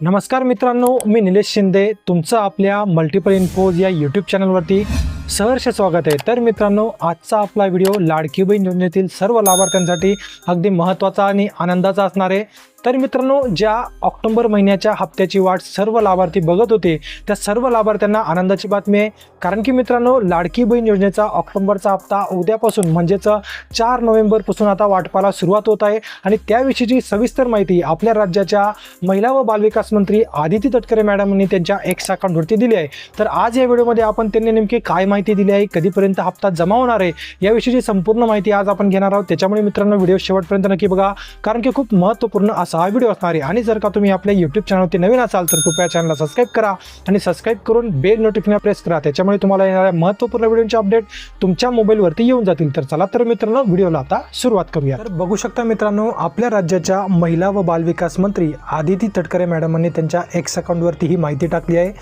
नमस्कार मित्रांनो मी निलेश शिंदे. तुमचं आपल्या मल्टिपल इन्फोज या यूट्यूब चॅनलवरती सहर्ष स्वागत आहे. तर मित्रांनो आजचा आपला व्हिडिओ लाडकी बहीण योजनेतील सर्व लाभार्थ्यांसाठी अगदी महत्त्वाचा आणि आनंदाचा असणार आहे. तर मित्रांनो ज्या ऑक्टोंबर महिन्याच्या हप्त्याची वाट सर्व लाभार्थी बघत होते त्या सर्व लाभार्थ्यांना आनंदाची बातमी आहे. कारण की मित्रांनो लाडकी बहीण योजनेचा ऑक्टोबरचा हप्ता उद्यापासून म्हणजेच चार नोव्हेंबरपासून आता वाटपाला सुरुवात होत आहे. आणि त्याविषयीची सविस्तर माहिती आपल्या राज्याच्या महिला व बालविकास मंत्री आदिती तटकरे मॅडमनी त्यांच्या एक्स अकाउंटवरती दिली आहे. तर आज या व्हिडिओमध्ये आपण त्यांनी नेमकी काय माहिती माहिती दिली आहे कधीपर्यंत हप्ता जमा होणार आहे याविषयीची संपूर्ण माहिती आज आपण घेणार आहोत. त्याच्यामुळे मित्रांनो व्हिडिओ शेवटपर्यंत नक्की बघा कारण की खूप महत्त्वपूर्ण असा हा व्हिडिओ असणार आहे. आणि जर का तुम्ही आपल्या यूट्यूब चॅनलवरती नवीन असाल तर कृपया चॅनलला सबस्क्राईब करा आणि सबस्क्राईब करून बेल नोटिफिकेशन प्रेस करा. त्याच्यामुळे तुम्हाला येणाऱ्या महत्त्वपूर्ण व्हिडिओचे अपडेट तुमच्या मोबाईलवरती येऊन जातील. तर चला तर मित्रांनो व्हिडिओला आता सुरुवात करूया. तर बघू शकता मित्रांनो आपल्या राज्याच्या महिला व बालविकास मंत्री आदिती तटकरे मॅडमांनी त्यांच्या एक्स अकाउंटवरती ही माहिती टाकली आहे.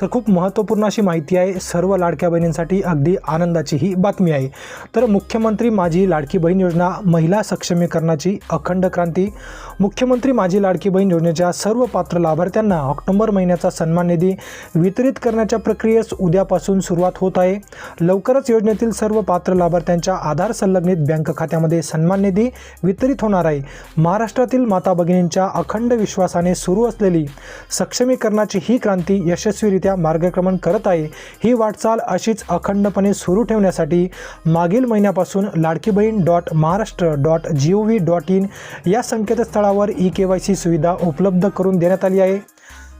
तर खूप महत्त्वपूर्ण अशी माहिती आहे सर्व लाडक्या बहिणींसाठी अगदी आनंदाची ही बातमी आहे. तर मुख्यमंत्री माझी लाडकी बहीण योजना महिला सक्षमीकरणाची अखंड क्रांती मुख्यमंत्री माझी लाडकी बहीण योजनेच्या सर्व पात्र लाभार्थ्यांना ऑक्टोबर महिन्याचा सन्मान निधी वितरित करण्याच्या प्रक्रियेस उद्यापासून सुरुवात होत आहे. लवकरच योजनेतील सर्व पात्र लाभार्थ्यांच्या आधार संलग्नित बँक खात्यामध्ये सन्मान निधी वितरित होणार आहे. महाराष्ट्रातील माता भगिनींच्या अखंड विश्वासाने सुरू असलेली सक्षमीकरणाची ही क्रांती यशस्वीरित्या मार्गक्रमण करत आहे. ही वाटचाल अशीच अखंडपणे सुरू ठेवण्यासाठी मागील महिन्यापासून Ladki Bahin dot Maharashtra dot G O V dot in या संकेतस्थळावर ई के वाय सी सुविधा उपलब्ध करून देण्यात आली आहे.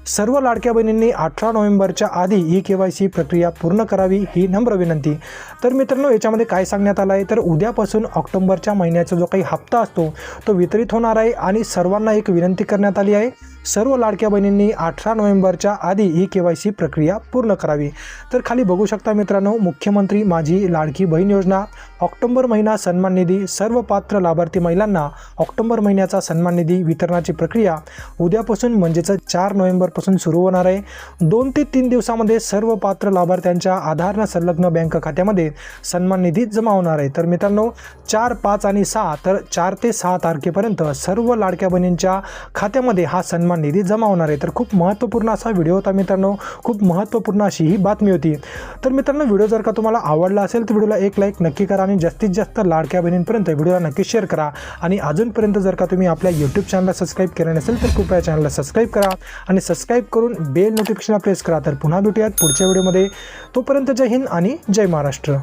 सर्व लाडक्या बहिणींनी अठरा नोव्हेंबरच्या आधी ई के वाय सी प्रक्रिया पूर्ण करावी ही नम्र विनंती. तर मित्रांनो याच्यामध्ये काय सांगण्यात आलं आहे? तर उद्यापासून ऑक्टोबरच्या महिन्याचा जो काही हप्ता असतो तो वितरित होणार आहे आणि सर्वांना एक विनंती करण्यात आली आहे. सर्व लाडक्या बहिणींनी अठरा नोव्हेंबरच्या आधी ई के वाय सी प्रक्रिया पूर्ण करावी. तर खाली बघू शकता मित्रांनो मुख्यमंत्री माझी लाडकी बहीण योजना ऑक्टोबर महिना सन्मान निधी सर्व पात्र लाभार्थी महिलांना ऑक्टोबर महिन्याचा सन्मान निधी वितरणाची प्रक्रिया उद्यापासून म्हणजेच चार नोव्हेंबर नोव्हेंबरपासून सुरू होणार आहे. दोन ते तीन दिवसामध्ये सर्व पात्र लाभार्थ्यांच्या आधारनं संलग्न बँक खात्यामध्ये सन्मान निधी जमा होणार आहे. तर मित्रांनो चार पाच आणि सहा तर चार ते सहा तारखेपर्यंत सर्व लाडक्या बहिणींच्या खात्यामध्ये हा सन्मान निधी जमा होणार आहे. तर खूप महत्त्वपूर्ण असा व्हिडिओ होता मित्रांनो. खूप महत्त्वपूर्ण अशी ही बातमी होती. तर मित्रांनो व्हिडिओ जर का तुम्हाला आवडला असेल तर व्हिडिओला एक लाईक नक्की करा आणि जास्तीत जास्त लाडक्या बहिणींपर्यंत व्हिडिओला नक्की शेअर करा. आणि अजूनपर्यंत जर का तुम्ही आपल्या यूट्यूब चॅनलला सबस्क्राईब केलं नसेल तर कृपया चॅनलला सबस्क्राईब करा आणि सबस्क्राईब करून बेल नोटिफिकेशनला प्रेस करा. तर पुन्हा भेटूयात पुढच्या व्हिडिओमध्ये. तोपर्यंत जय हिंद आणि जय महाराष्ट्र.